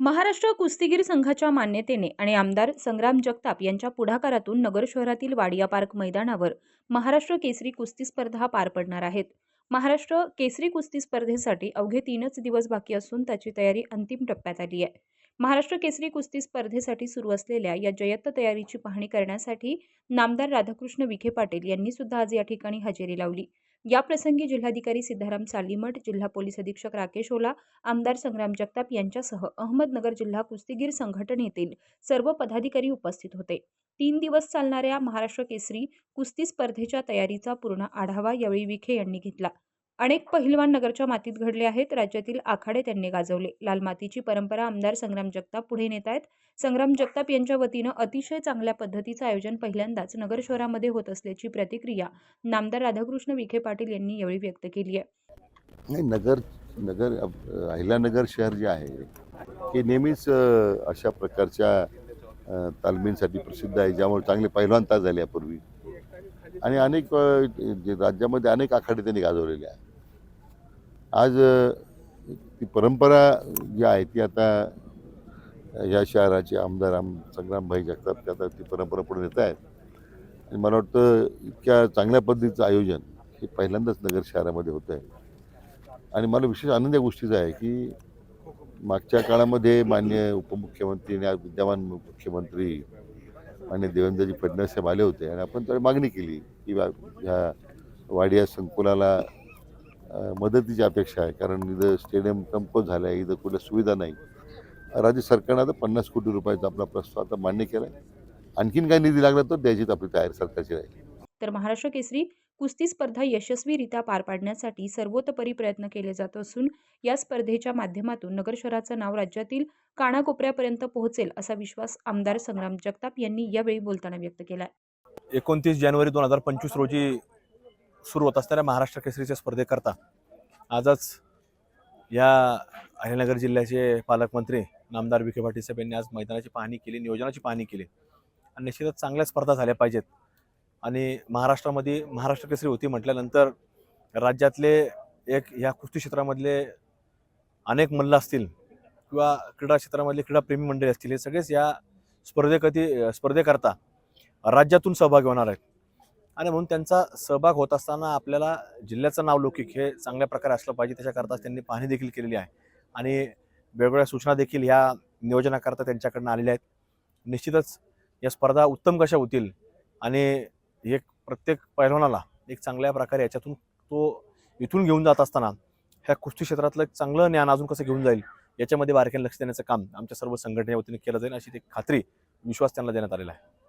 महाराष्ट्र कुस्तीगीर संघाच्या मान्यतेने आणि आमदार संग्राम जगताप यांच्या पुढाकारातून नगर शहरातील वाडिया पार्क मैदानावर महाराष्ट्र केसरी कुस्ती स्पर्धा पार पडणार आहेत. महाराष्ट्र केसरी कुस्ती स्पर्धेसाठी अवघे तीनच दिवस बाकी असून त्याची तयारी अंतिम टप्प्यात आली आहे. महाराष्ट्र केसरी कुस्ती स्पर्धेसाठी सुरू असलेल्या या जयत्त तयारीची पाहणी करण्यासाठी नामदार राधाकृष्ण विखे पाटील यांनी सुद्धा आज या ठिकाणी हजेरी लावली. या प्रसंगी जिल्हाधिकारी सिद्धाराम सालीमठ जिल्हा पोलीस अधीक्षक राकेश ओला आमदार संग्राम जगताप यांच्यासह अहमदनगर जिल्हा कुस्तीगीर संघटनेतील सर्व पदाधिकारी उपस्थित होते. तीन दिवस चालणाऱ्या महाराष्ट्र केसरी कुस्ती स्पर्धेच्या तयारीचा पूर्ण आढावा यावेळी विखे यांनी घेतला. अनेक पहिलवान नगरच्या मातीत घडले आहेत. राज्यातील आखाडे त्यांनी गाजवले. लाल मातीची परंपरा आमदार संग्राम जगताप पुढे नेत आहेत. संग्राम जगताप यांच्या वतीनं अतिशय चांगल्या पद्धतीचं आयोजन पहिल्यांदाच नगर शहरामध्ये होत असल्याची प्रतिक्रिया नामदार राधाकृष्ण विखे पाटील यांनी यावेळी व्यक्त केली आहे. नाही नगर नगर अ- अहिल्यानगर शहर जे आहे हे नेहमीच अशा प्रकारच्या तालमींसाठी प्रसिद्ध आहे ज्यामुळे चांगले पहिलवान तास झाले यापूर्वी. आणि अनेक जे राज्यामध्ये अनेक आखाडे त्यांनी गाजवलेले आहे आज ती परंपरा जी आहे ती आता या शहराचे आमदार आम संग्रामभाई जगताप ते आता ती परंपरा पुढे नेत आहेत. आणि मला वाटतं इतक्या चांगल्या पद्धतीचं आयोजन हे पहिल्यांदाच नगर शहरामध्ये होतं आहे. आणि मला विशेष आनंद या गोष्टीचा आहे की मागच्या काळामध्ये मान्य उपमुख्यमंत्री आणि विद्यमान मुख्यमंत्री मान्य देवेंद्रजी फडणवीस साहेब आले होते. आणि आपण त्यावेळी मागणी केली की बा ह्या वाडिया संकुलाला मदतीची अपेक्षा आहे. कारण इथं स्टेडियम कंपोज झालं आहे इथं कुठल्या सुविधा नाही. राज्य सरकारनं आता पन्नास कोटी रुपयाचा आपला प्रस्ताव आता मान्य केला आहे आणखीन काही निधी लागला तर द्यायचीच आपली तयारी सरकारची राहील. तर महाराष्ट्र केसरी कुस्ती स्पर्धा यशस्वीरित्या पार पाडण्यासाठी सर्वतोपरी प्रयत्न केले जात असून या स्पर्धेच्या माध्यमातून नगर शहराचं नाव राज्यातील कानाकोपऱ्यापर्यंत पोहोचेल असा विश्वास आमदार संग्राम जगताप यांनी यावेळी बोलताना व्यक्त केला एकोणतीस जानेवारी दोन हजार पंचवीस रोजी सुरू होत असणाऱ्या महाराष्ट्र केसरीच्या स्पर्धेकरता आजच या अहिल्यानगर जिल्ह्याचे पालकमंत्री नामदार विखे पाटील साहेब यांनी आज मैदानाची पाहणी केली नियोजनाची पाहणी केली. आणि निश्चितच चांगल्या स्पर्धा झाल्या पाहिजेत. आणि महाराष्ट्रामध्ये महाराष्ट्र केसरी होती म्हटल्यानंतर राज्यातले एक ह्या कुस्ती क्षेत्रामधले अनेक मल्ल असतील किंवा क्रीडा क्षेत्रामधले क्रीडाप्रेमी मंडळी असतील हे सगळेच या स्पर्धेकती स्पर्धेकरता राज्यातून सहभागी होणार आहेत. आणि म्हणून त्यांचा सहभाग होत असताना आपल्याला जिल्ह्याचं नाव लौकिक हे चांगल्या प्रकारे असलं पाहिजे. त्याच्याकरता त्यांनी पाहणी देखील केलेली आहे. आणि वेगवेगळ्या सूचना देखील ह्या नियोजनाकरता त्यांच्याकडनं आलेल्या आहेत. निश्चितच या स्पर्धा उत्तम कशा होतील आणि एक प्रत्येक पैलवानाला एक चांगल्या प्रकारे याच्यातून तो इथून घेऊन जात असताना ह्या कुस्ती क्षेत्रातलं एक चांगलं ज्ञान अजून कसं घेऊन जाईल याच्यामध्ये बारकाईने लक्ष देण्याचं काम आमच्या सर्व संघटनेच्या वतीने केलं जाईल अशी एक खात्री विश्वास त्यांना देण्यात आलेला आहे.